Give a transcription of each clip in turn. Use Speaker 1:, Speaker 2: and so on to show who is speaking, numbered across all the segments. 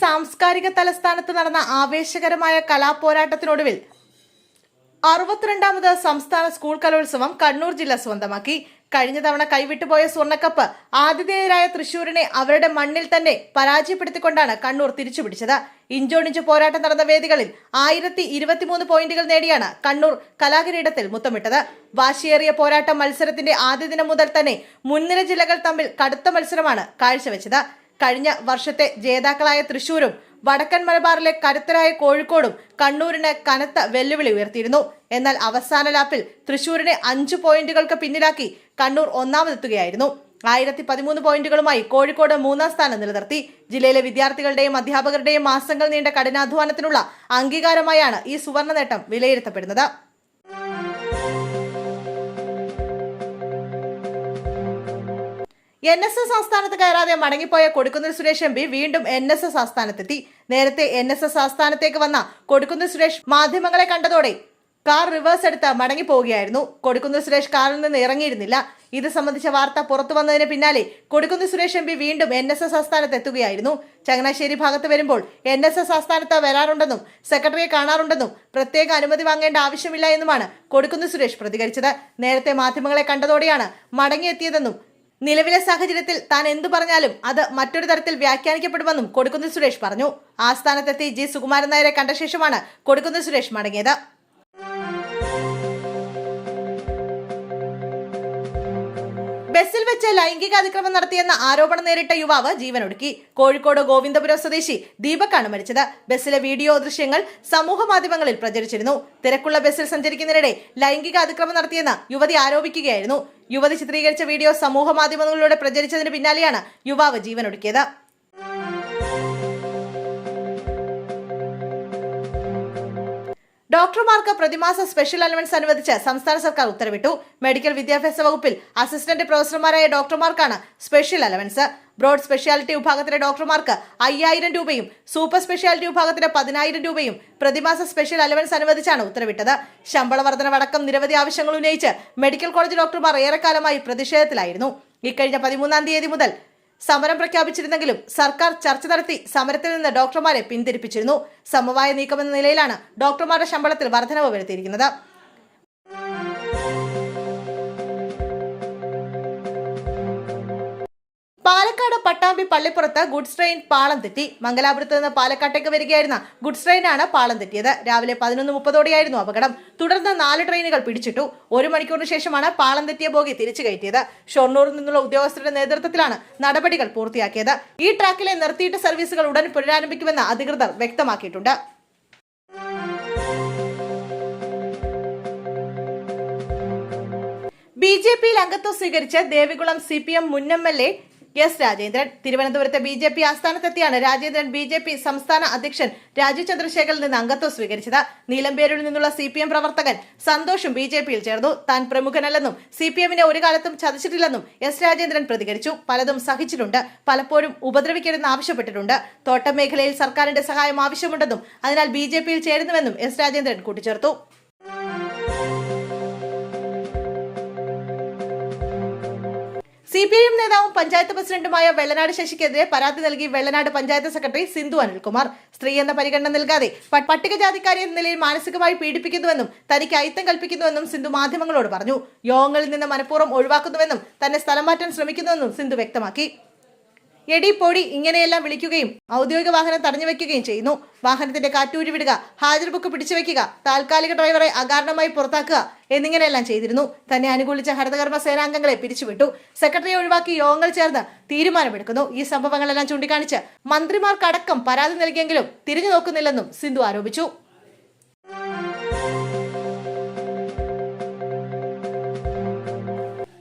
Speaker 1: സാംസ്കാരിക തലസ്ഥാനത്ത് നടന്ന ആവേശകരമായ കലാപോരാട്ടത്തിനൊടുവിൽ അറുപത്തിരണ്ടാമത് സംസ്ഥാന സ്കൂൾ കലോത്സവം കണ്ണൂർ ജില്ല സ്വന്തമാക്കി. കഴിഞ്ഞ തവണ കൈവിട്ടുപോയ സ്വർണക്കപ്പ് ആതിഥേയരായ തൃശൂരിനെ അവരുടെ മണ്ണിൽ തന്നെ പരാജയപ്പെടുത്തിക്കൊണ്ടാണ് കണ്ണൂർ തിരിച്ചുപിടിച്ചത്. ഇഞ്ചോടിഞ്ച് പോരാട്ടം നടന്ന വേദികളിൽ ആയിരത്തി ഇരുപത്തിമൂന്ന് പോയിന്റുകൾ നേടിയാണ് കണ്ണൂർ കലാകിരീടത്തിൽ മുത്തമിട്ടത്. വാശിയേറിയ പോരാട്ടം മത്സരത്തിന്റെ ആദ്യ ദിനം മുതൽ തന്നെ മുൻനിര ജില്ലകൾ തമ്മിൽ കടുത്ത മത്സരമാണ് കാഴ്ചവെച്ചത്. കഴിഞ്ഞ വർഷത്തെ ജേതാക്കളായ തൃശൂരും വടക്കൻ മലബാറിലെ കരുത്തരായ കോഴിക്കോടും കണ്ണൂരിന് കനത്ത വെല്ലുവിളി ഉയർത്തിയിരുന്നു. എന്നാൽ അവസാന ലാപ്പിൽ തൃശൂരിനെ അഞ്ചു പോയിന്റുകൾക്ക് പിന്നിലാക്കി കണ്ണൂർ ഒന്നാമതെത്തുകയായിരുന്നു. ആയിരത്തി പതിമൂന്ന് പോയിന്റുകളുമായി കോഴിക്കോട് മൂന്നാം സ്ഥാനം നിലനിർത്തി. ജില്ലയിലെ വിദ്യാർത്ഥികളുടെയും അധ്യാപകരുടെയും മാസങ്ങൾ നീണ്ട കഠിനാധ്വാനത്തിനുള്ള അംഗീകാരമായാണ് ഈ സുവർണ നേട്ടം വിലയിരുത്തപ്പെടുന്നത്. എൻ എസ് എസ് ആസ്ഥാനത്ത് കയറാതെ മടങ്ങിപ്പോയ കൊടുക്കുന്നിൽ സുരേഷ് എം പി വീണ്ടും എൻ എസ് എസ് ആസ്ഥാനത്തെത്തി. നേരത്തെ എൻ എസ് എസ് ആസ്ഥാനത്തേക്ക് വന്ന കൊടുക്കുന്നിൽ സുരേഷ് മാധ്യമങ്ങളെ കണ്ടതോടെ കാർ റിവേഴ്സ് എടുത്ത് മടങ്ങിപ്പോവുകയായിരുന്നു. കൊടുക്കുന്നിൽ സുരേഷ് കാറിൽ നിന്ന് ഇറങ്ങിയിരുന്നില്ല. ഇത് സംബന്ധിച്ച വാർത്ത പുറത്തു വന്നതിന് പിന്നാലെ കൊടുക്കുന്നിൽ സുരേഷ് എം പി വീണ്ടും എൻ എസ് എസ് ആസ്ഥാനത്ത് എത്തുകയായിരുന്നു ചങ്ങനാശ്ശേരി ഭാഗത്ത് വരുമ്പോൾ എൻ എസ് എസ് ആസ്ഥാനത്ത് വരാറുണ്ടെന്നും സെക്രട്ടറിയെ കാണാറുണ്ടെന്നും പ്രത്യേക അനുമതി വാങ്ങേണ്ട ആവശ്യമില്ല എന്നുമാണ് കൊടുക്കുന്നിൽ സുരേഷ് പ്രതികരിച്ചത്. നേരത്തെ മാധ്യമങ്ങളെ കണ്ടതോടെയാണ് മടങ്ങിയെത്തിയതെന്നും നിലവിലെ സാഹചര്യത്തിൽ താൻ എന്തു പറഞ്ഞാലും അത് മറ്റൊരു തരത്തിൽ വ്യാഖ്യാനിക്കപ്പെടുമെന്നും കൊടുക്കുന്നിൽ സുരേഷ് പറഞ്ഞു. ആസ്ഥാനത്തെത്തി ജി സുകുമാരൻ നായരെ കണ്ട ശേഷമാണ് കൊടുക്കുന്നിൽ സുരേഷ് മടങ്ങിയത്. ബസ്സിൽ വെച്ച് ലൈംഗിക അതിക്രമം നടത്തിയെന്ന ആരോപണം നേരിട്ട യുവാവ് ജീവനൊടുക്കി. കോഴിക്കോട് ഗോവിന്ദപുരം സ്വദേശി ദീപക്കാണ് മരിച്ചത്. ബസ്സിലെ വീഡിയോ ദൃശ്യങ്ങൾ സമൂഹ മാധ്യമങ്ങളിൽ പ്രചരിച്ചിരുന്നു. തിരക്കുള്ള ബസ്സിൽ സഞ്ചരിക്കുന്നതിനിടെ ലൈംഗിക അതിക്രമം നടത്തിയെന്ന് യുവതി ആരോപിക്കുകയായിരുന്നു. യുവതി ചിത്രീകരിച്ച വീഡിയോ സമൂഹ മാധ്യമങ്ങളിലൂടെ പ്രചരിച്ചതിന് പിന്നാലെയാണ് യുവാവ് ജീവനൊടുക്കിയത്. ഡോക്ടർമാർക്ക് പ്രതിമാസ സ്പെഷ്യൽ അലവൻസ് അനുവദിച്ച് സംസ്ഥാന സർക്കാർ ഉത്തരവിട്ടു. മെഡിക്കൽ വിദ്യാഭ്യാസ വകുപ്പിൽ അസിസ്റ്റന്റ് പ്രൊഫസർമാരായ ഡോക്ടർമാർക്കാണ് സ്പെഷ്യൽ അലവൻസ് ബ്രോഡ് സ്പെഷ്യാലിറ്റി വിഭാഗത്തിലെ ഡോക്ടർമാർക്ക് അയ്യായിരം രൂപയും സൂപ്പർ സ്പെഷ്യാലിറ്റി വിഭാഗത്തിലെ പതിനായിരം രൂപയും പ്രതിമാസ സ്പെഷ്യൽ അലവൻസ് അനുവദിച്ചാണ് ഉത്തരവിട്ടത്. ശമ്പള വർധനവടക്കം നിരവധി ആവശ്യങ്ങൾ ഉന്നയിച്ച് മെഡിക്കൽ കോളേജ് ഡോക്ടർമാർ ഏറെക്കാലമായി പ്രതിഷേധത്തിലായിരുന്നു. ഇക്കഴിഞ്ഞ പതിമൂന്നാം തീയതി മുതൽ സമരം പ്രഖ്യാപിച്ചിരുന്നെങ്കിലും സർക്കാർ ചർച്ച നടത്തി സമരത്തിൽ നിന്ന് ഡോക്ടർമാരെ പിന്തിരിപ്പിച്ചിരുന്നു. സമവായ നീക്കമെന്ന നിലയിലാണ് ഡോക്ടർമാരുടെ ശമ്പളത്തിൽ വർധനവ് വരുത്തിയിരിക്കുന്നത്. പാലക്കാട് പട്ടാമ്പി പള്ളിപ്പുറത്ത് ഗുഡ്സ് ട്രെയിൻ പാളം തെറ്റി. മംഗലാപുരത്ത് നിന്ന് പാലക്കാട്ടേക്ക് വരികയായിരുന്ന ഗുഡ്സ് ട്രെയിനാണ് പാളം തെറ്റിയത്. രാവിലെ പതിനൊന്ന് മുപ്പതോടെയായിരുന്നു അപകടം. തുടർന്ന് നാല് ട്രെയിനുകൾ പിടിച്ചിട്ടു. ഒരു മണിക്കൂറിന് ശേഷമാണ് പാളം തെറ്റിയ ബോഗി തിരിച്ചു കയറ്റിയത്. ഷൊർണൂരിൽ നിന്നുള്ള ഉദ്യോഗസ്ഥരുടെ നേതൃത്വത്തിലാണ് നടപടികൾ പൂർത്തിയാക്കിയത്. ഈ ട്രാക്കിലെ നിർത്തിയിട്ട സർവീസുകൾ ഉടൻ പുനരാരംഭിക്കുമെന്ന് അധികൃതർ വ്യക്തമാക്കിയിട്ടുണ്ട്. ബി ജെ പിയിൽ അംഗത്വം സ്വീകരിച്ച് ദേവികുളം സി പി എം മുൻ M L A S Rajendran തിരുവനന്തപുരത്തെ ബി ജെ പി ആസ്ഥാനത്തെത്തിയാണ്. രാജേന്ദ്രൻ ബി ജെ പി സംസ്ഥാന അധ്യക്ഷൻ രാജു ചന്ദ്രശേഖറിൽ നിന്ന് അംഗത്വം സ്വീകരിച്ചത്. നീലമ്പേരൂരിൽ നിന്നുള്ള സി പി എം പ്രവർത്തകൻ സന്തോഷും ബി ജെ പിയിൽ ചേർന്നു. താൻ പ്രമുഖനല്ലെന്നും സി പി എമ്മിനെ ഒരു കാലത്തും ചതിച്ചിട്ടില്ലെന്നും എസ് രാജേന്ദ്രൻ പ്രതികരിച്ചു. പലതും സഹിച്ചിട്ടുണ്ട്. പലപ്പോഴും ഉപദ്രവിക്കരുതെന്ന് ആവശ്യപ്പെട്ടിട്ടുണ്ട്. തോട്ടം മേഖലയിൽ സർക്കാരിന്റെ സഹായം ആവശ്യമുണ്ടെന്നും അതിനാൽ ബി ജെ പിയിൽ ചേരുന്നുവെന്നും എസ് രാജേന്ദ്രൻ കൂട്ടിച്ചേർത്തു. സി പി ഐ എം നേതാവും പഞ്ചായത്ത് പ്രസിഡന്റുമായ വെള്ളനാട് ശശിക്കെതിരെ പരാതി നൽകി വെള്ളനാട് പഞ്ചായത്ത് സെക്രട്ടറി സിന്ധു അനിൽകുമാർ. സ്ത്രീ എന്ന പരിഗണന നൽകാതെ പട്ടികജാതിക്കാരി എന്ന നിലയിൽ മാനസികമായി പീഡിപ്പിക്കുന്നുവെന്നും തനിക്ക് അയിത്തം കൽപ്പിക്കുന്നുവെന്നും സിന്ധു മാധ്യമങ്ങളോട് പറഞ്ഞു. യോഗങ്ങളിൽ നിന്ന് മനഃപൂർവം ഒഴിവാക്കുന്നുവെന്നും തന്നെ സ്ഥലം മാറ്റാൻ ശ്രമിക്കുന്നുവെന്നും സിന്ധു വ്യക്തമാക്കി. എടി പൊടി ഇങ്ങനെയെല്ലാം വിളിക്കുകയും ഔദ്യോഗിക വാഹനം തടഞ്ഞു വെക്കുകയും ചെയ്യുന്നു. വാഹനത്തിന്റെ കാറ്റൂരി വിടുക ഹാജർ ബുക്ക് പിടിച്ചു വെക്കുക താൽക്കാലിക ഡ്രൈവറെ അകാരണമായി പുറത്താക്കുക എന്നിങ്ങനെയെല്ലാം ചെയ്തിരുന്നു. തന്നെ അനുകൂലിച്ച ഹരിതകർമ്മ സേനാംഗങ്ങളെ പിരിച്ചുവിട്ടു. സെക്രട്ടറി ഒഴിവാക്കി യോഗങ്ങൾ ചേർന്ന് തീരുമാനമെടുക്കുന്നു. ഈ സംഭവങ്ങളെല്ലാം ചൂണ്ടിക്കാണിച്ച് മന്ത്രിമാർക്കടക്കം പരാതി നൽകിയെങ്കിലും തിരിഞ്ഞു നോക്കുന്നില്ലെന്നും സിന്ധു ആരോപിച്ചു.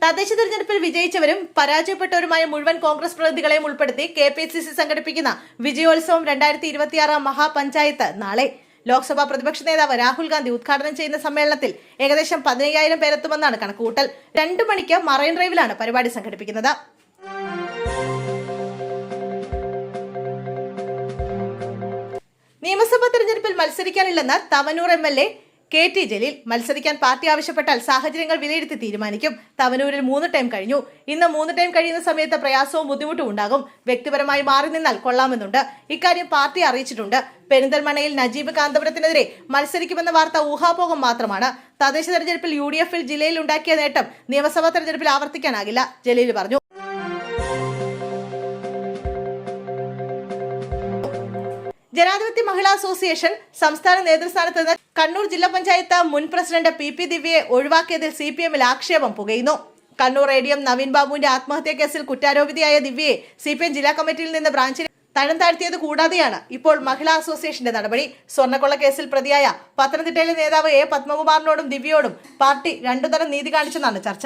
Speaker 1: തദ്ദേശ തെരഞ്ഞെടുപ്പിൽ വിജയിച്ചവരും പരാജയപ്പെട്ടവരുമായ മുഴുവൻ കോൺഗ്രസ് പ്രതിനിധികളെയും ഉൾപ്പെടുത്തി കെ പി സി സി സംഘടിപ്പിക്കുന്ന വിജയോത്സവം രണ്ടായിരത്തി ഇരുപത്തിയാറ് മഹാപഞ്ചായത്ത് നാളെ. ലോക്സഭാ പ്രതിപക്ഷ നേതാവ് രാഹുൽ ഗാന്ധി ഉദ്ഘാടനം ചെയ്യുന്ന സമ്മേളനത്തിൽ ഏകദേശം പതിനയ്യായിരം പേരെത്തുമെന്നാണ് കണക്കുകൂട്ടൽ. രണ്ടു മണിക്ക് മറൈൻ ഡ്രൈവിലാണ് പരിപാടി സംഘടിപ്പിക്കുന്നത്. നിയമസഭാ തെരഞ്ഞെടുപ്പിൽ മത്സരിക്കാനില്ലെന്ന് Thavanur M L A K T Jaleel മത്സരിക്കാൻ പാർട്ടി ആവശ്യപ്പെട്ടാൽ സാഹചര്യങ്ങൾ വിലയിരുത്തി തീരുമാനിക്കും. തവനൂരിൽ മൂന്ന് ടൈം കഴിഞ്ഞു. ഇന്ന് മൂന്ന് ടൈം കഴിയുന്ന സമയത്ത് പ്രയാസവും ബുദ്ധിമുട്ടും ഉണ്ടാകും. വ്യക്തിപരമായി മാറി നിന്നാൽ കൊള്ളാമെന്നുണ്ട്. ഇക്കാര്യം പാർട്ടി അറിയിച്ചിട്ടുണ്ട്. പെരിന്തൽമണയിൽ നജീബ് കാന്തപുരത്തിനെതിരെ മത്സരിക്കുമെന്ന വാർത്ത ഊഹാപോഹം മാത്രമാണ്. തദ്ദേശ തെരഞ്ഞെടുപ്പിൽ യു ഡി എഫിൽ ജില്ലയിൽ ഉണ്ടാക്കിയ നേട്ടം നിയമസഭാ തെരഞ്ഞെടുപ്പിൽ ആവർത്തിക്കാനാകില്ല. ജലീൽ പറഞ്ഞു. ജനാധിപത്യ മഹിളാ അസോസിയേഷൻ സംസ്ഥാന നേതൃസ്ഥാനത്ത് നിന്ന് കണ്ണൂർ ജില്ലാ പഞ്ചായത്ത് മുൻ പ്രസിഡന്റ് പി പി ദിവ്യയെ ഒഴിവാക്കിയതിൽ സി പി എമ്മിൽ ആക്ഷേപം പുകയുന്നു. Kannur A D M Naveen ബാബുവിന്റെ ആത്മഹത്യാ കേസിൽ കുറ്റാരോപിതയായ ദിവ്യയെ സി പി എം ജില്ലാ കമ്മിറ്റിയിൽ നിന്ന് ബ്രാഞ്ചിൽ തരം താഴ്ത്തിയത് കൂടാതെയാണ് ഇപ്പോൾ മഹിളാ അസോസിയേഷന്റെ നടപടി. സ്വർണക്കൊള്ള കേസിൽ പ്രതിയായ പത്തനംതിട്ടയിലെ നേതാവ് എ പത്മകുമാറിനോടും ദിവ്യയോടും പാർട്ടി രണ്ടുതരം നീതി കാണിച്ചെന്നാണ് ചർച്ച.